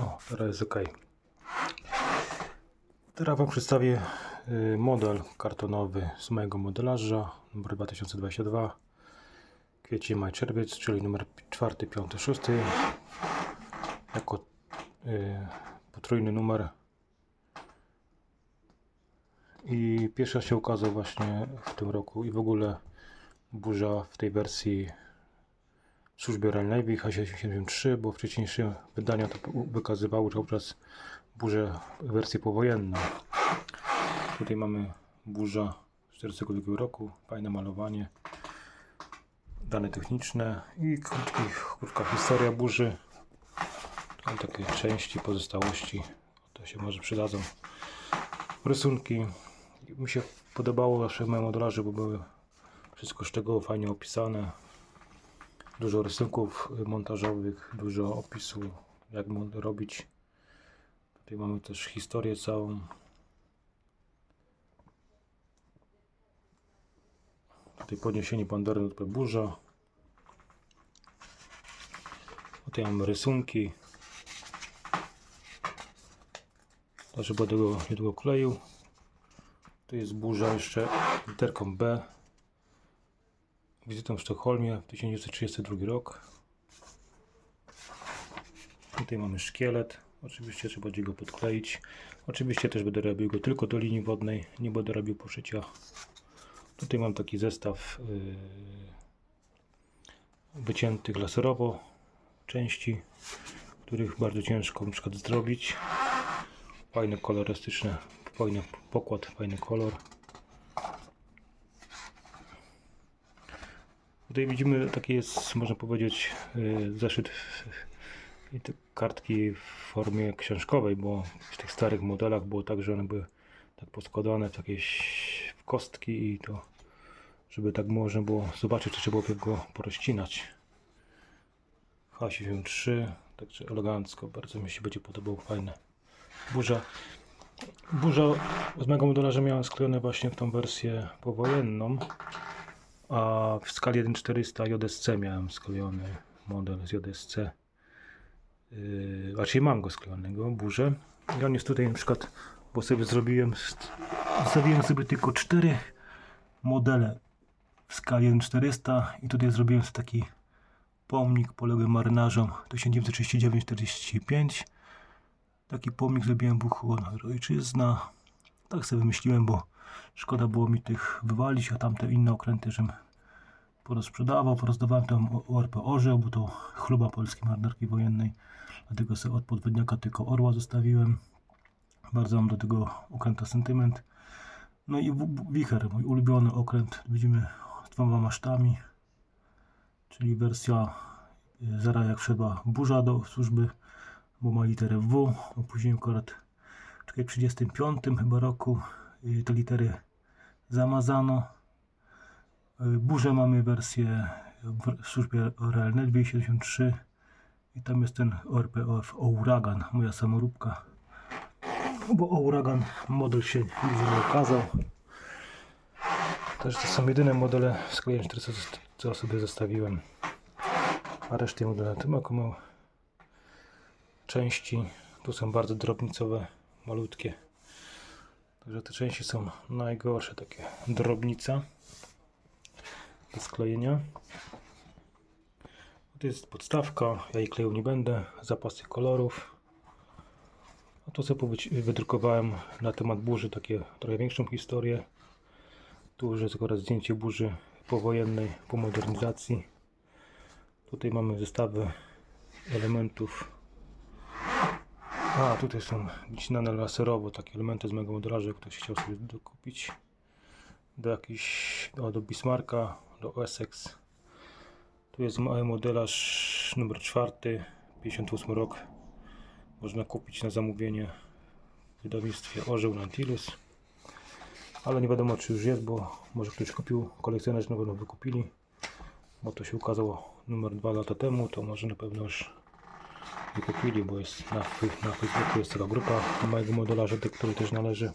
O, teraz jest ok. Teraz Wam przedstawię y, model kartonowy z mojego modelarza numer 2022 kwiecień, maj, czerwiec, czyli numer 4, 5, 6 jako y, potrójny numer. I pierwszy raz się ukazał właśnie w tym roku i w ogóle burza w tej wersji służby Royal Navy H73, bo wcześniejsze wydania to wykazywały cały czas burzę wersję powojenną. Tutaj mamy burza 1942 roku, fajne malowanie, dane techniczne i krótki, krótka historia burzy. Tutaj takie części, pozostałości, to się może przydadzą. Rysunki. Mi się podobało zawsze w moim modelarze, bo były wszystko szczegółowo fajnie opisane. Dużo rysunków montażowych, dużo opisu, jak robić. Tutaj mamy też historię całą. Tutaj podniesienie Pandory nad burza. Tutaj mamy rysunki. Także będę go niedługo kleił. Tu jest burza jeszcze literką B. Wizytą w Sztokholmie w 1932 rok. Tutaj mamy szkielet. Oczywiście trzeba będzie go podkleić. Oczywiście też będę robił go tylko do linii wodnej. Nie będę robił poszycia. Tutaj mam taki zestaw yy, wyciętych laserowo części, których bardzo ciężko na przykład zrobić. Fajne kolorystyczne, fajny pokład, fajny kolor. Tutaj widzimy taki jest, można powiedzieć, yy, zeszyt i te kartki w formie książkowej, bo w tych starych modelach było tak, że one były tak poskładane w jakieś kostki i to, żeby tak można było zobaczyć, to trzeba było go porozcinać. H73, także elegancko, bardzo mi się będzie podobał, fajne. Burza. Burza z mojego modelarza miałem sklejone właśnie w tą wersję powojenną, a w skali 1400 JSC miałem sklejony model z JSC. Yy, raczej mam go sklejonego, burzę. I on jest tutaj na przykład, bo sobie zrobiłem, zrobiłem sobie tylko cztery modele w skali 1400 i tutaj zrobiłem sobie taki pomnik poległym marynarzom 1939-45 taki pomnik zrobiłem Buchu ojczyzna tak sobie wymyśliłem, bo szkoda było mi tych wywalić, a tamte inne okręty, żem porozprzedawał, porozdawałem tam ORP Orzeł, bo to chluba polskiej marynarki wojennej. Dlatego sobie od podwodniaka tylko orła zostawiłem. Bardzo mam do tego okręta sentyment. No i wicher, mój ulubiony okręt widzimy z dwoma masztami. Czyli wersja y, zaraz jak wszedła burza do służby bo ma literę W. A później akurat w 35 chyba roku te litery zamazano Y, burzę mamy wersję w służbie Royal Navy 73 i tam jest ten ORPOF Ouragan, moja samoróbka. Bo Ouragan model się nie ukazał. Też to są jedyne modele z klejem 400, co sobie zostawiłem. A reszty modele mają małe części. Tu są bardzo drobnicowe, malutkie. Także te części są najgorsze, takie drobnica do sklejenia. To jest podstawka, ja jej kleju nie będę, zapasy kolorów. A co powyci- wydrukowałem na temat burzy, takie trochę większą historię. Tu już jest akurat zdjęcie burzy powojennej, po modernizacji. Tutaj mamy zestawy elementów. A, tutaj są wycinane laserowo takie elementy z mojego modelarza, jak ktoś chciał sobie dokupić. Do jakichś, o, do Bismarcka, do Essex. Tu jest mały modelarz numer 4, 58 rok. Można kupić na zamówienie w wydawnictwie Orzeł Nautilus. Ale nie wiadomo czy już jest, bo może ktoś kupił, kolekcjonerzy na pewno wykupili. Bo to się ukazało numer 2 lata temu, to może na pewno już wykupili, bo jest na, na Facebooku jest cała grupa mojego modelarza, do której też należy.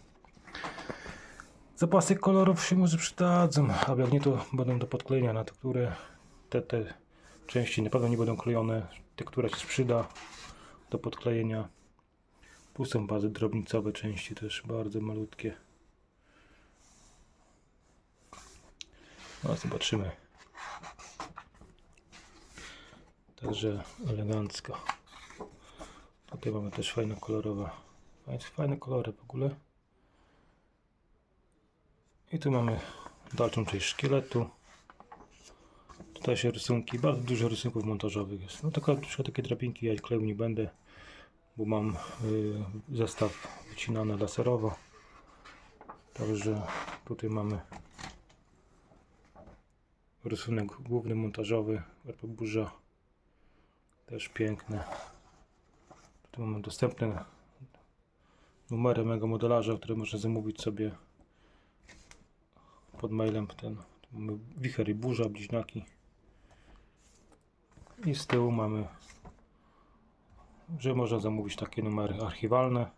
Zapasy kolorów się może przydadzą, a jak nie to będą do podklejenia na które te, te części na pewno nie będą klejone. Te, które się sprzyda, do podklejenia. Tu są bardzo drobnicowe części też, bardzo malutkie. No zobaczymy. Także elegancko. Tutaj mamy też fajne kolorowe. fajne- kolory w ogóle. I tu mamy dalszą część szkieletu. Tutaj się rysunki, bardzo dużo rysunków montażowych jest. No tylko troszkę takie drabinki ja kleju nie będę, bo mam y, zestaw wycinany laserowo. Także tutaj mamy rysunek główny montażowy, burza. Też piękne. Tu mamy dostępne numery mego modelarza, które można zamówić sobie pod mailem. Ten mamy wicher i burza, bliźniaki. I z tyłu mamy, że można zamówić takie numery archiwalne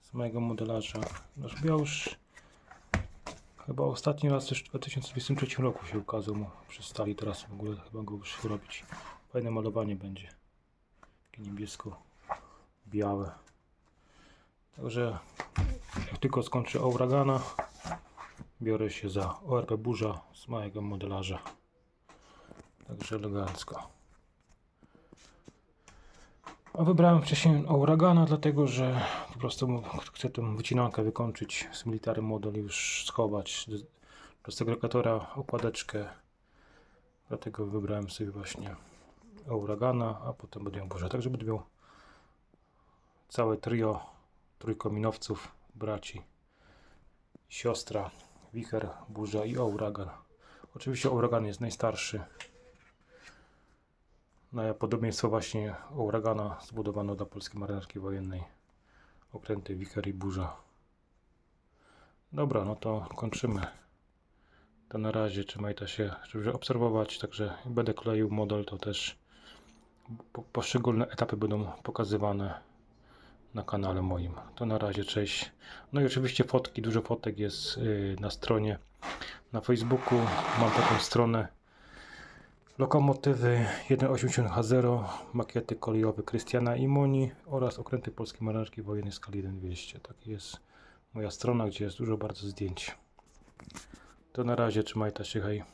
z mojego modelarza. Chyba już chyba ostatni raz też w 2023 roku się ukazał. Przestali teraz w ogóle chyba go już robić. Fajne malowanie będzie. Takie niebiesko-białe. Także jak tylko skończę Auragana, biorę się za ORP Burza z mojego modelarza. Także elegancko. A wybrałem wcześniej Auragana, dlatego że po prostu chcę tę wycinankę wykończyć z Military Model i już schować do segregatora okładeczkę. Dlatego wybrałem sobie właśnie Auragana, a potem będę miał Burza. Także będę miał całe trio trójkominowców, braci, siostra, wicher, burza i Auragan. Oczywiście Auragan jest najstarszy. No, podobieństwo właśnie Auragana zbudowano dla polskiej marynarki wojennej. Okręty wicher i burza. Dobra, no to kończymy. To na razie trzymajcie się, żeby obserwować. Także będę kleił model, to też po, poszczególne etapy będą pokazywane na kanale moim. To na razie, cześć. No i oczywiście fotki, dużo fotek jest yy, na stronie. Na Facebooku mam taką stronę Lokomotywy 1.80H0, makiety kolejowe Krystiana Imoni oraz okręty polskiej marynarki wojennej skali 1200. Tak jest moja strona, gdzie jest dużo bardzo zdjęć. To na razie, trzymajcie się, hej.